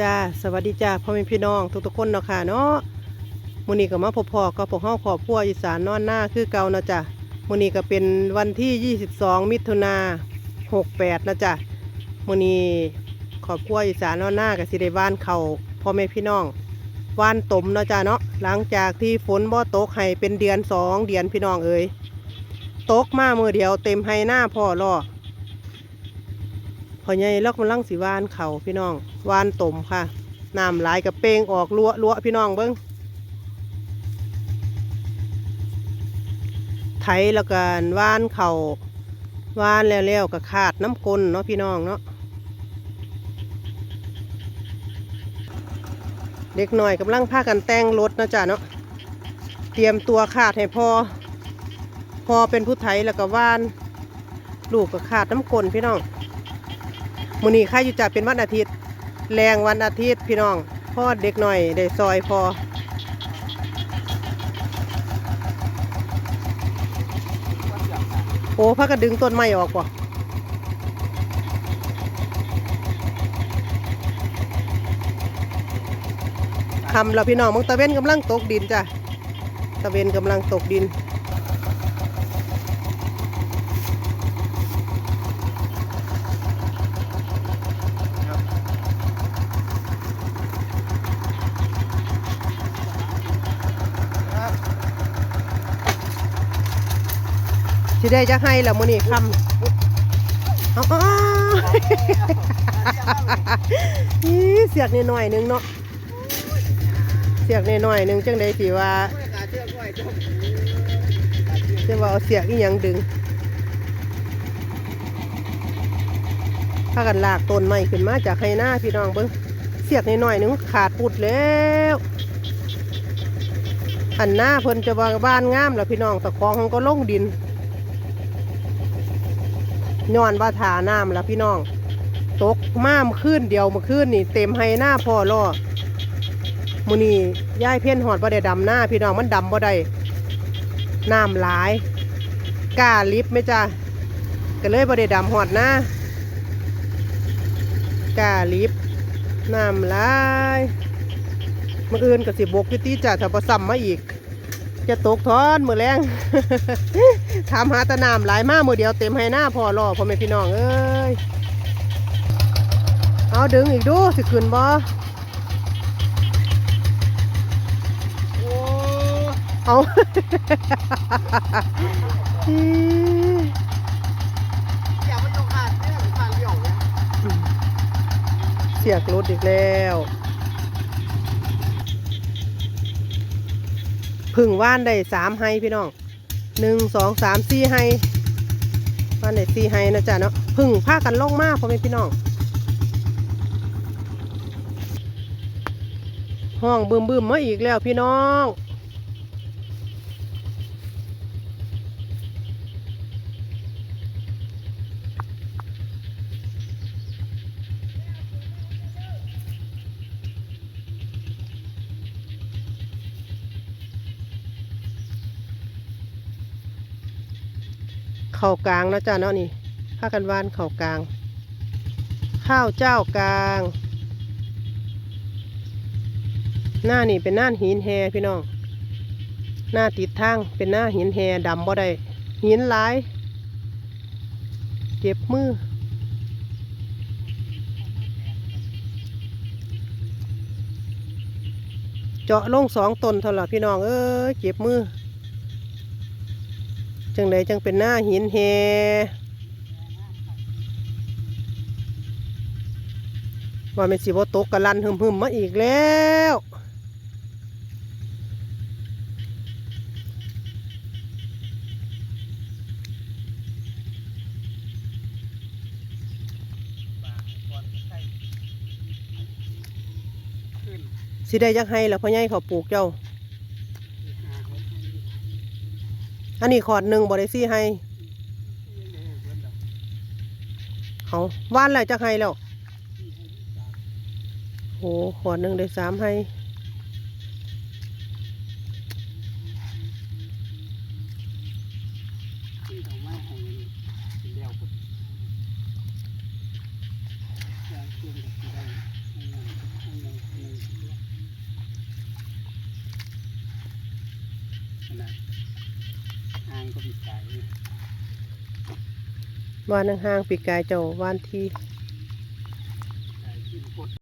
จ้าสวัสดีจ้าพ่อแม่พี่น้องทุกๆคนเนาะค่ะเนาะมื้อนี้ก็มาพบพอกับพวกเฮาครอบครัวอีสานนอนหน้าคือเก่าเนาะจ้ะมื้อนี้ก็เป็นวันที่ 22 มิถุนา68นะจ้ะมื้อนี้ครอบครัวอีสานนอนหน้าก็สิได้บ้านเขาพ่อแม่พี่น้องว่านตมเนาะจ้ะเนาะหลังจากที่ฝนบ่ตกให้เป็นเดือนสองเดือนพี่น้องเอ้ยตกมามือเดียวเต็มให้หน้าพ่อรอ พอใหญ่แลอกมันลังสีวานเขาพี่น้องวานตมค่ะน้ำไหลายกับเป้งออกลัวลัวพี่น้องเบิ้งไถแล้วกันวานเขาวานแล้วๆก็ขาดน้ำกลนเนาะพี่น้องเนาะเด็กหน่อยกำลังพากันแต่งรถนะจ้ะเนาะเตรียมตัวขาดให้พอ พอเป็นผู้ไถแล้วก็วาน ลูกก็ขาดน้ำกลนพี่น้อง มื้อนี้ใครอยู่จะเป็นวันอาทิตย์ แรงวันอาทิตย์พี่น้องพ่อเด็กหน่อยได้ซอยพอโอ้พักกระดึงต้นไม้ออกป่ะคำแล้วพี่น้องมึงตะเวนกำลังตกดินจ้ะตะเวนกำลังตกดิน สิได้จะให้แล้วมื้อนี้คำอาเอเสียกนิดหน่อยนึงเนาะเสียกนิดหน่อยนึงจังได้สิว่าจะว่าเอาเสียกอีหยังดึงถ้ากันลากต้นไม้ขึ้นมาจากให้หน้าพี่น้องเบิ้งเสียกนิดหน่อยนึงขาดปุดแล้วอันหน้าเพิ่นจะว่าบ้านงามแล้วพี่น้องตะคองก็ลงดิน ย้อนว่าถาน้ำแล้วพี่น้อง ตกมาเมื่อคืนเดียวเมื่อคืนนี่เต็มให้หน้าพ่อรอมูนี่ย่ายเพี้ยนหอดบ่ได้ดำหน้า พี่น้องมันดำบ่ได้น้ำหลายกาลิฟไหมจ้าก็เลยบ่ได้ดำหอดหน้ากาลิฟน้ำลายมื่ออื่นก็สิบกอยู่ตีจ้าถ้าบ่ซ้ำมาอีก จะตกทอนมือแรงถามหาตะนามหลายมากมือเดียวเต็มให้หน้าพอรอพ่อแม่พี่น้องเอ้ยเอาดึงอีกดูสิขึ้นบ่เอาเนี่ยขาดเดี่ยวเนี่ยเสียกรุดอีกแล้ว พึ่งว่านได้สามไฮพี่น้องหนึ่งสองสามสี่ไฮว่านได้สี่ไฮนะจ๊ะเนาะพึ่งพากันลงมากพ่อแม่พี่น้อง ห้องบึมบึมมาอีกแล้วพี่น้อง เข่ากลางนะจ๊ะเนาะนี่พากันวานเข่ากลาง ข้าวเจ้ากลาง หน้านี่เป็นหน้าหินแฮพี่น้อง หน้าติดทางเป็นหน้าหินแฮดำบ่ได้หินหลายเจ็บมือเจาะลงสองตนเท่าไหร่พี่น้องเอ้ยเจ็บมือ จังใดจังเป็นหน้าหินแฮว่าเป็นสิบตกกะลันหึมๆมมาอีกแล้วสิได้ยังให้แล้วพ่อใหญ่เขาปลูกเจ้า อันนี้ขอดหนึ่งบริซี่ให้เขาว่านอะไรจะให้แล้วโหขอดหนึ่งได้สามให้ ห่าที่วานห่างปีกกายเจ้าวานที่